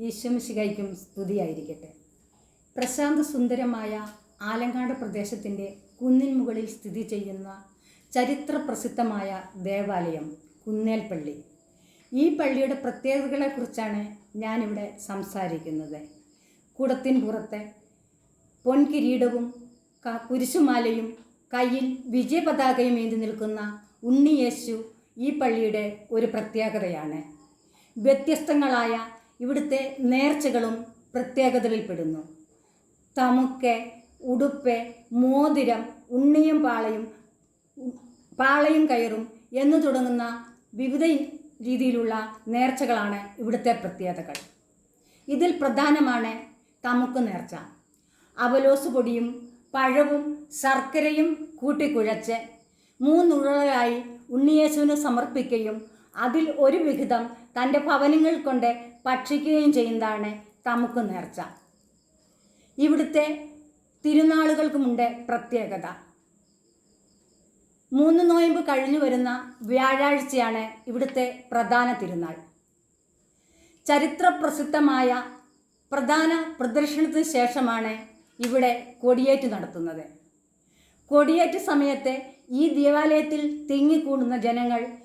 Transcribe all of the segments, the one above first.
ഈശ്വമിശികയ്ക്കും സ്തുതിയായിരിക്കട്ടെ. പ്രശാന്ത സുന്ദരമായ ആലങ്കാട് പ്രദേശത്തിന്റെ കുന്നിൻ മുകളിൽ സ്ഥിതി ചെയ്യുന്ന ചരിത്ര പ്രസിദ്ധമായ ദേവാലയം കുന്നേൽപ്പള്ളി. ഈ പള്ളിയുടെ പ്രത്യേകതകളെക്കുറിച്ചാണ് ഞാനിവിടെ സംസാരിക്കുന്നത്. കുടത്തിൻ പുറത്തെ പൊൻകിരീടവും കുരിശുമാലയും കയ്യിൽ വിജയപതാകയും ഏന്തി നിൽക്കുന്ന ഉണ്ണിയേശു ഈ പള്ളിയുടെ ഒരു പ്രത്യേകതയാണ്. വ്യത്യസ്തങ്ങളായ ഇവിടുത്തെ നേർച്ചകളും പ്രത്യേകതകളിൽപ്പെടുന്നു. തമുക്ക് ഉടുപ്പ് മോതിരം ഉണ്ണിയും പാളയും പാളയും കയറും എന്ന് തുടങ്ങുന്ന വിവിധ രീതിയിലുള്ള നേർച്ചകളാണ് ഇവിടുത്തെ പ്രത്യേകതകൾ. ഇതിൽ പ്രധാനമാണ് തമുക്ക് നേർച്ച. അവലോസ് പൊടിയും പഴവും ശർക്കരയും കൂട്ടിക്കുഴച്ച് മൂന്നുരുളയായി ഉണ്ണിയേശുവിന് സമർപ്പിക്കുകയും അതിൽ ഒരു വിഹിതം തന്റെ ഭവനങ്ങൾ കൊണ്ട് ഭക്ഷിക്കുകയും ചെയ്യുന്നതാണ് തമുക്ക് നേർച്ച. ഇവിടുത്തെ തിരുനാളുകൾക്കുമുണ്ട് പ്രത്യേകത. മൂന്ന് നോയമ്പ് കഴിഞ്ഞു വരുന്ന വ്യാഴാഴ്ചയാണ് ഇവിടുത്തെ പ്രധാന തിരുനാൾ. ചരിത്രപ്രസിദ്ധമായ പ്രധാന പ്രദർശനത്തിന് ശേഷമാണ് ഇവിടെ കൊടിയേറ്റ് നടത്തുന്നത്. കൊടിയേറ്റ് സമയത്ത് ഈ ദേവാലയത്തിൽ തിങ്ങിക്കൂടുന്ന ജനങ്ങൾ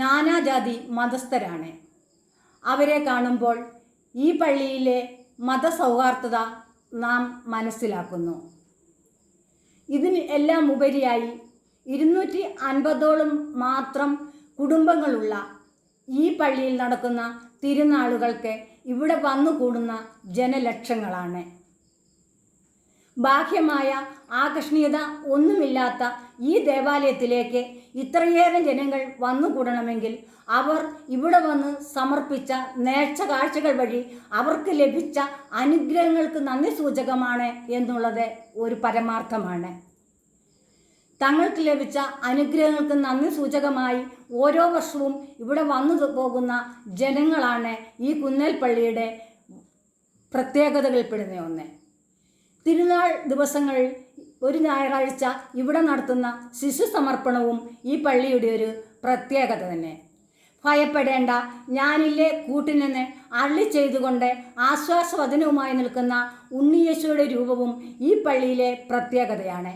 നാനാജാതി മതസ്ഥരാണ്. അവരെ കാണുമ്പോൾ ഈ പള്ളിയിലെ മതസൗഹാർദ്ദത നാം മനസ്സിലാക്കുന്നു. ഇതിന് എല്ലാം ഉപരിയായി ഇരുന്നൂറ്റി അൻപതോളം മാത്രം കുടുംബങ്ങളുള്ള ഈ പള്ളിയിൽ നടക്കുന്ന തിരുനാളുകൾക്ക് ഇവിടെ വന്നു കൂടുന്ന ജനലക്ഷങ്ങളാണ്. ബാഹ്യമായ ആകർഷണീയത ഒന്നുമില്ലാത്ത ഈ ദേവാലയത്തിലേക്ക് ഇത്രയേറെ ജനങ്ങൾ വന്നുകൂടണമെങ്കിൽ അവർ ഇവിടെ വന്ന് സമർപ്പിച്ച നേർച്ച കാഴ്ചകൾ വഴി അവർക്ക് ലഭിച്ച അനുഗ്രഹങ്ങൾക്ക് നന്ദി സൂചകമാണ് എന്നുള്ളത് ഒരു പരമാർത്ഥമാണ്. തങ്ങൾക്ക് ലഭിച്ച അനുഗ്രഹങ്ങൾക്ക് നന്ദി സൂചകമായി ഓരോ വർഷവും ഇവിടെ വന്നു പോകുന്ന ജനങ്ങളാണ് ഈ കുന്നൽ പള്ളിയുടെ പ്രത്യേകതകളിൽപ്പെടുന്ന ഒന്ന്. തിരുനാൾ ദിവസങ്ങൾ ഒരു ഞായറാഴ്ച ഇവിടെ നടത്തുന്ന ശിശു സമർപ്പണവും ഈ പള്ളിയുടെ ഒരു പ്രത്യേകത തന്നെ. ഭയപ്പെടേണ്ട ഞാനില്ലേ കൂട്ടിനെന്ന് അള്ളി ചെയ്തുകൊണ്ട് ആശ്വാസവചനവുമായി നിൽക്കുന്ന ഉണ്ണിയേശുയുടെ രൂപവും ഈ പള്ളിയിലെ പ്രത്യേകതയാണ്.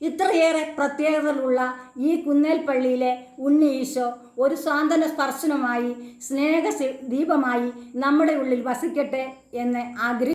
ഇത്രയേറെ പ്രത്യേകതകളുള്ള ഈ കുന്നേൽ പള്ളിയിലെ ഉണ്ണി ഈശോ ഒരു സ്വാന്തന സ്പർശനമായി സ്നേഹ ദീപമായി നമ്മുടെ ഉള്ളിൽ വസിക്കട്ടെ എന്ന് ആഗ്രഹിക്കുന്നു